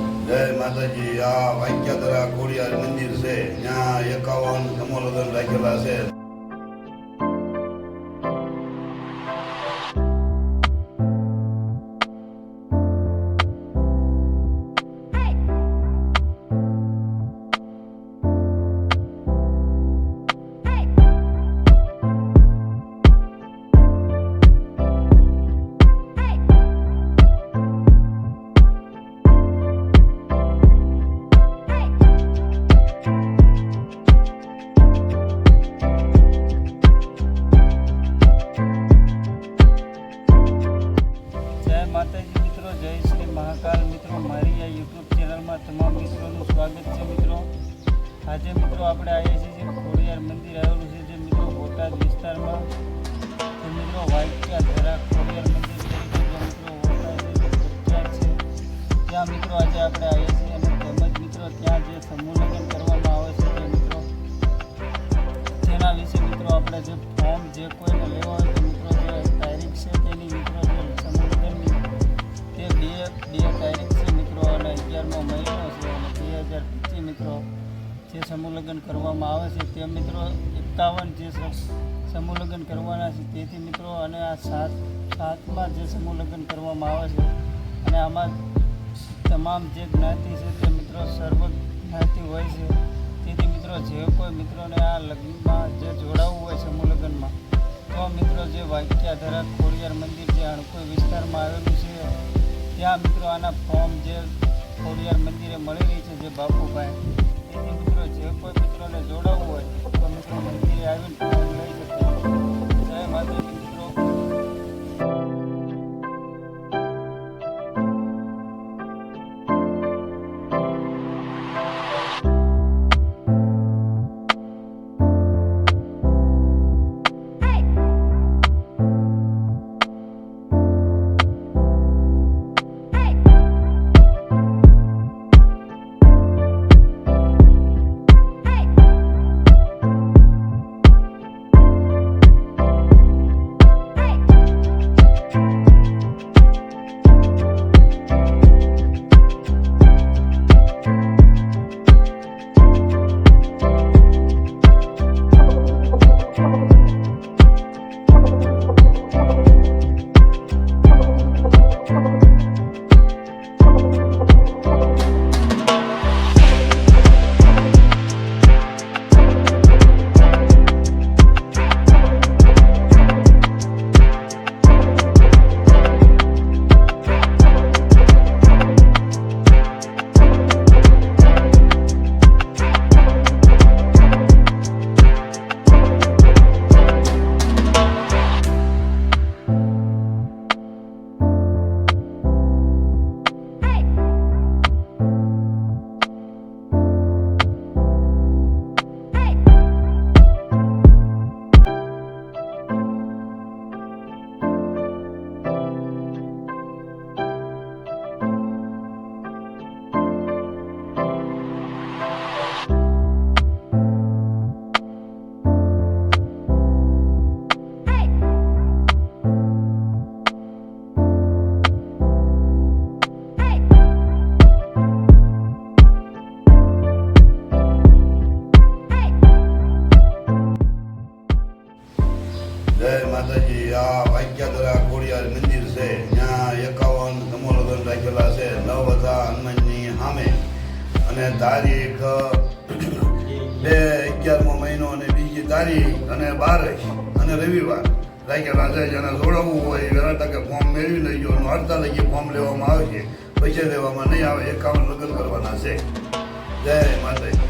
જય માતાજી આ વાક્યાદરા ખોડિયાર મંદિર છે. ત્યાં એકાવન સમોલગ્ન રાખેલા છે. આજે મિત્રો આપણે આવીએ છીએ જે ખોડિયાર મંદિર આવેલું છે જે મિત્રો બોટાદ વિસ્તારમાં જે મિત્રો વાઇકિયા ધરા ખોડિયાર મંદિર તરીકે જે મિત્રો બોટાદ છે ત્યાં મિત્રો આજે આપણે આવીએ છીએ અને તેમજ મિત્રો ત્યાં જે સમૂહ કરવામાં આવે છે તે મિત્રો, તેના વિશે મિત્રો આપણે જે ફોર્મ જે કોઈને લેવા હોય તો મિત્રો જે તારીખ છે તેની જે સમૂહ કરવામાં આવે છે તે મિત્રો એકાવન જે સમૂહ લગ્ન કરવાના છે તેથી મિત્રો અને આ સાત, સાતમાં જે સમૂહ કરવામાં આવે છે અને આમાં તમામ જે જ્ઞાતિ છે તે મિત્રો સર્વ જ્ઞાતિ હોય છે તેથી મિત્રો જે કોઈ મિત્રોને આ લગ્નમાં જે જોડાવવું હોય સમૂહ લગ્નમાં તો મિત્રો જે વાક્યાધરા ખોડિયાર મંદિર જે અણકોઈ વિસ્તારમાં આવેલું છે, ત્યાં મિત્રો આના ફોર્મ જે ખોડિયાર મંદિરે મળી રહી છે જે બાપુભાઈ. જોડાવવું હોય તો મિત્રો મંદિરે આવીને અને તારીખ બે અગિયારમો મહિનો અને બીજી તારીખ અને બારસ અને રવિવાર. રાખેલા રાજા જેને જોડાવવું હોય વેરા તકે ફોર્મ મેળવી લેજો અને અડધા લગી ફોર્મ લેવામાં આવશે પૈસા લેવામાં નહીં આવે, એકાવન લગ્ન કરવાના છે. જય માતાજી.